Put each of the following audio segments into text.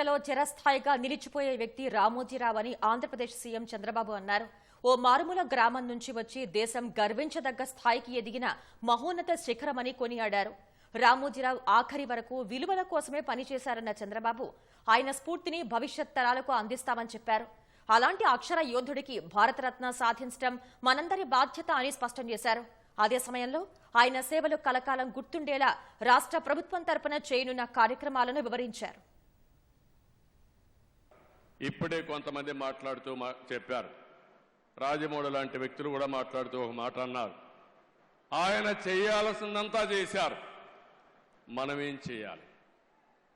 చరిత్రలో చిరస్థాయిగా నిలిచిపోయే వ్యక్తి రామోజీరావు అని ఆంధ్రప్రదేశ్ సీఎం చంద్రబాబు అన్నారు. ఓ మారుమూల గ్రామం నుంచి వచ్చి దేశం గర్వించదగ్గ స్థాయికి ఎదిగిన మహోన్నత శిఖరమని కొనియాడారు. రామోజీరావు ఆఖరి వరకు విలువల కోసమే పనిచేశారన్న చంద్రబాబు ఆయన స్ఫూర్తిని భవిష్యత్ తరాలకు అందిస్తామని చెప్పారు. అలాంటి అక్షర యోధుడికి భారతరత్న సాధించడం మనందరి బాధ్యత అని స్పష్టం చేశారు. అదే సమయంలో ఆయన సేవలు కలకాలం గుర్తుండేలా రాష్ట్ర ప్రభుత్వం తరపున చేయనున్న కార్యక్రమాలను వివరించారు. ఇప్పుడే కొంతమంది మాట్లాడుతూ మా- చెప్పారు. రాజమౌళి లాంటి వ్యక్తులు కూడా మాట్లాడుతూ ఒక మాట అన్నారు. ఆయన చేయాల్సిందంతా చేశారు. మనమేం చేయాలి?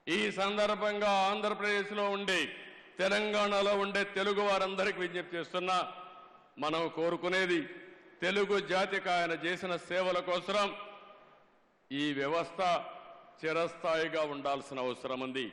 ఈ సందర్భంగా ఆంధ్రప్రదేశ్లో ఉండే తెలంగాణలో ఉండే తెలుగు వారందరికీ విజ్ఞప్తి చేస్తున్నా మనం కోరుకునేది తెలుగు జాతికి ఆయన చేసిన సేవల కోసం ఈ వ్యవస్థ చిరస్థాయిగా ఉండాల్సిన అవసరం ఉంది.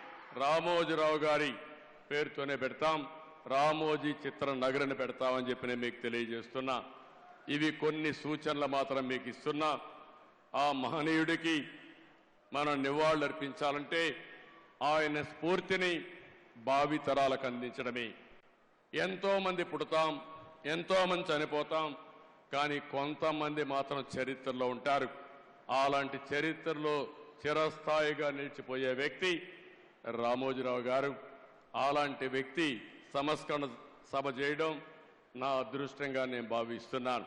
రామోజీరావు గారి పేరుతోనే పెడతాం. రామోజీ చిత్ర నగరని పెడతామని చెప్పి నేను మీకు తెలియజేస్తున్నా. ఇవి కొన్ని సూచనలు మాత్రం మీకు ఇస్తున్నా. ఆ మహనీయుడికి మనం నివాళులర్పించాలంటే ఆయన స్ఫూర్తిని భావితరాలకు అందించడమే. ఎంతోమంది పుడతాం ఎంతో మంది చనిపోతాం కానీ కొంతమంది మాత్రం చరిత్రలో ఉంటారు. అలాంటి చరిత్రలో చిరస్థాయిగా నిలిచిపోయే వ్యక్తి రామోజీరావు గారు అలాంటి వ్యక్తి సంస్కరణ సభ చేయడం నా అదృష్టంగా నేను భావిస్తున్నాను.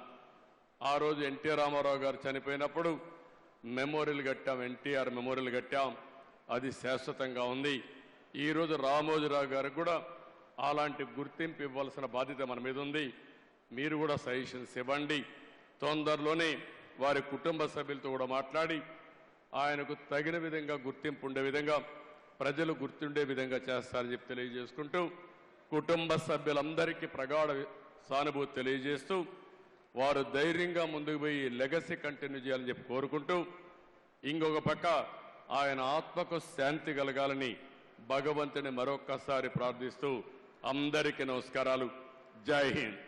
ఆ రోజు ఎన్టీ రామారావు గారు చనిపోయినప్పుడు మెమోరియల్ కట్టాం ఎన్టీఆర్ మెమోరియల్ కట్టాం. అది శాశ్వతంగా ఉంది. ఈరోజు రామోజీరావు గారికి కూడా అలాంటి గుర్తింపు ఇవ్వాల్సిన బాధ్యత మన మీద ఉంది. మీరు కూడా సజెషన్స్ ఇవ్వండి. తొందరలోనే వారి కుటుంబ సభ్యులతో కూడా మాట్లాడి ఆయనకు తగిన విధంగా గుర్తింపు ఉండే విధంగా ప్రజలు గుర్తుండే విధంగా చేస్తారని చెప్పి తెలియజేసుకుంటూ కుటుంబ సభ్యులందరికీ ప్రగాఢ సానుభూతి తెలియజేస్తూ వారు ధైర్యంగా ముందుకు పోయి లెగసీ కంటిన్యూ చేయాలని చెప్పి కోరుకుంటూ ఇంకొక పక్క ఆయన ఆత్మకు శాంతి కలగాలని భగవంతుని మరొక్కసారి ప్రార్థిస్తూ అందరికీ నమస్కారాలు. జై హింద్.